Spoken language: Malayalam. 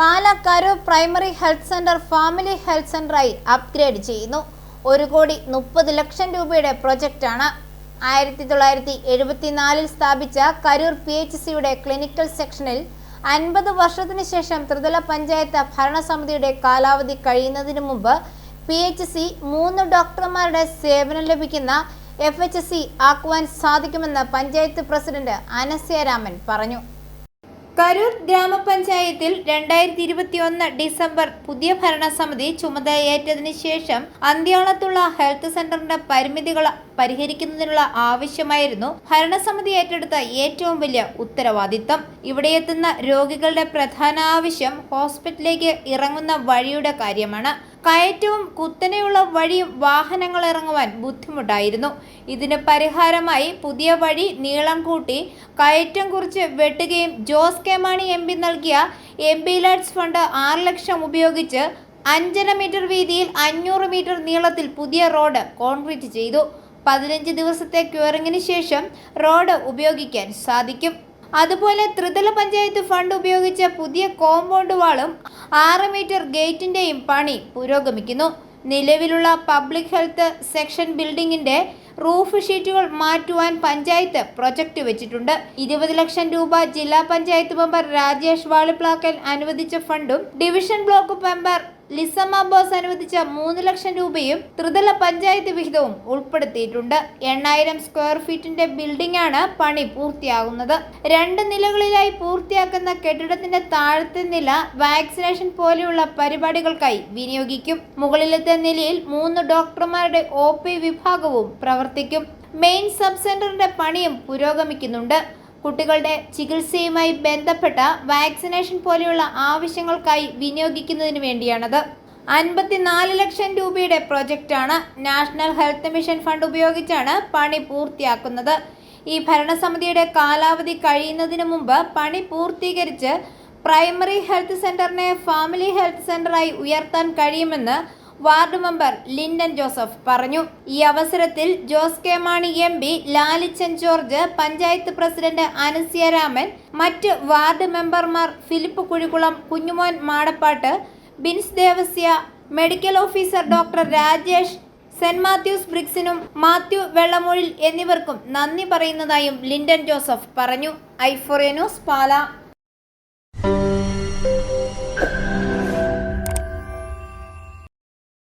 Pala Karoor primary health centre family health സെന്ററായി upgrade ചെയ്യുന്നു. ഒരു കോടി മുപ്പത് ലക്ഷം രൂപയുടെ പ്രൊജക്റ്റാണ്. ആയിരത്തി തൊള്ളായിരത്തി എഴുപത്തിനാലിൽ സ്ഥാപിച്ച കരൂർ പി എച്ച് സിയുടെ ക്ലിനിക്കൽ സെക്ഷനിൽ അൻപത് വർഷത്തിനു ശേഷം ത്രിതല പഞ്ചായത്ത് ഭരണസമിതിയുടെ കാലാവധി കഴിയുന്നതിന് മുമ്പ് പി എച്ച് സി മൂന്ന് ഡോക്ടർമാരുടെ സേവനം ലഭിക്കുന്ന എഫ് എച്ച് സി ആക്കുവാൻ സാധിക്കുമെന്ന് പഞ്ചായത്ത് പ്രസിഡന്റ് അനസ്യരാമൻ പറഞ്ഞു. കരൂർ ഗ്രാമപഞ്ചായത്തിൽ രണ്ടായിരത്തി ഇരുപത്തിയൊന്ന് ഡിസംബർ പുതിയ ഭരണസമിതി ചുമതലയേറ്റതിനു ശേഷം അന്ത്യാളത്തുള്ള ഹെൽത്ത് സെന്ററിന്റെ പരിമിതികൾ പരിഹരിക്കുന്നതിനുള്ള ആവശ്യമായിരുന്നു. ഭരണസമിതി ഏറ്റെടുത്ത ഏറ്റവും വലിയ ഉത്തരവാദിത്തം. ഇവിടെ എത്തുന്ന രോഗികളുടെ പ്രധാന ആവശ്യം ഹോസ്പിറ്റലിലേക്ക് ഇറങ്ങുന്ന വഴിയുടെ കാര്യമാണ്. കയറ്റവും കുത്തനെയുള്ള വഴിയും വാഹനങ്ങൾ ഇറങ്ങുവാൻ ബുദ്ധിമുട്ടായിരുന്നു. ഇതിന് പരിഹാരമായി പുതിയ വഴി നീളം കൂട്ടി കയറ്റം കുറിച്ച് വെട്ടുകയും Jose K Mani M P നൽകിയ എം പി ലാഡ്സ് ഫണ്ട് ആറ് ലക്ഷം ഉപയോഗിച്ച് അഞ്ചര മീറ്റർ വീതിയിൽ അഞ്ഞൂറ് മീറ്റർ നീളത്തിൽ പുതിയ റോഡ് കോൺക്രീറ്റ് ചെയ്തു. പതിനഞ്ച് ദിവസത്തെ ക്യൂറിങ്ങിന് ശേഷം റോഡ് ഉപയോഗിക്കാൻ സാധിക്കും. അതുപോലെ ത്രിതല പഞ്ചായത്ത് ഫണ്ട് ഉപയോഗിച്ച പുതിയ കോമ്പൗണ്ട് വാളും ആറ് മീറ്റർ ഗേറ്റിന്റെയും പണി പുരോഗമിക്കുന്നു. നിലവിലുള്ള പബ്ലിക് ഹെൽത്ത് സെക്ഷൻ ബിൽഡിങ്ങിന്റെ റൂഫ് ഷീറ്റുകൾ മാറ്റുവാൻ പഞ്ചായത്ത് പ്രൊജക്ട് വെച്ചിട്ടുണ്ട്. ഇരുപത് ലക്ഷം രൂപ ജില്ലാ പഞ്ചായത്ത് മെമ്പർ രാജേഷ് വാളിപ്ലാക്കൽ അനുവദിച്ച ഫണ്ടും division block member Lissamma Bose അനുവദിച്ച മൂന്ന് ലക്ഷം രൂപയും ത്രിതല പഞ്ചായത്ത് വിഹിതവും ഉൾപ്പെടുത്തിയിട്ടുണ്ട്. എണ്ണായിരം സ്ക്വയർ ഫീറ്റിന്റെ ബിൽഡിംഗ് ആണ് പണി പൂർത്തിയാകുന്നത്. രണ്ട് നിലകളിലായി പൂർത്തിയാക്കുന്ന കെട്ടിടത്തിന്റെ താഴത്തെ നില വാക്സിനേഷൻ പോലെയുള്ള പരിപാടികൾക്കായി വിനിയോഗിക്കും. മുകളിലത്തെ നിലയിൽ മൂന്ന് ഡോക്ടർമാരുടെ ഒ വിഭാഗവും പ്രവർത്തിക്കും. മെയിൻ സബ് സെന്ററിന്റെ പണിയും പുരോഗമിക്കുന്നുണ്ട്. കുട്ടികളുടെ ചികിത്സയുമായി ബന്ധപ്പെട്ട വാക്സിനേഷൻ പോലെയുള്ള ആവശ്യങ്ങൾക്കായി വിനിയോഗിക്കുന്നതിന് വേണ്ടിയാണത്. അൻപത്തിനാല് ലക്ഷം രൂപയുടെ പ്രൊജക്റ്റാണ് നാഷണൽ ഹെൽത്ത് മിഷൻ ഫണ്ട് ഉപയോഗിച്ചാണ് പണി പൂർത്തിയാക്കുന്നത്. ഈ ഭരണസമിതിയുടെ കാലാവധി കഴിയുന്നതിന് മുമ്പ് പണി പൂർത്തീകരിച്ച് പ്രൈമറി ഹെൽത്ത് സെന്ററിനെ ഫാമിലി ഹെൽത്ത് സെന്ററായി ഉയർത്താൻ കഴിയുമെന്ന് വാർഡ് മെമ്പർ ലിൻഡൻ ജോസഫ് പറഞ്ഞു. ഈ അവസരത്തിൽ Jose K Mani M P Lalichan George panchayat president Anasya Raman മറ്റ് വാർഡ് മെമ്പർമാർ Philip Kuzhikkulam Kunjumon Madappattu Bins Devasya medical officer doctor Rajesh saint Mathews ബ്രിക്സിനും Mathew Vellamoozhil എന്നിവർക്കും നന്ദി പറയുന്നതായും ലിൻഡൻ ജോസഫ് പറഞ്ഞു. ഐഫോറിയ ന്യൂസ് പാല.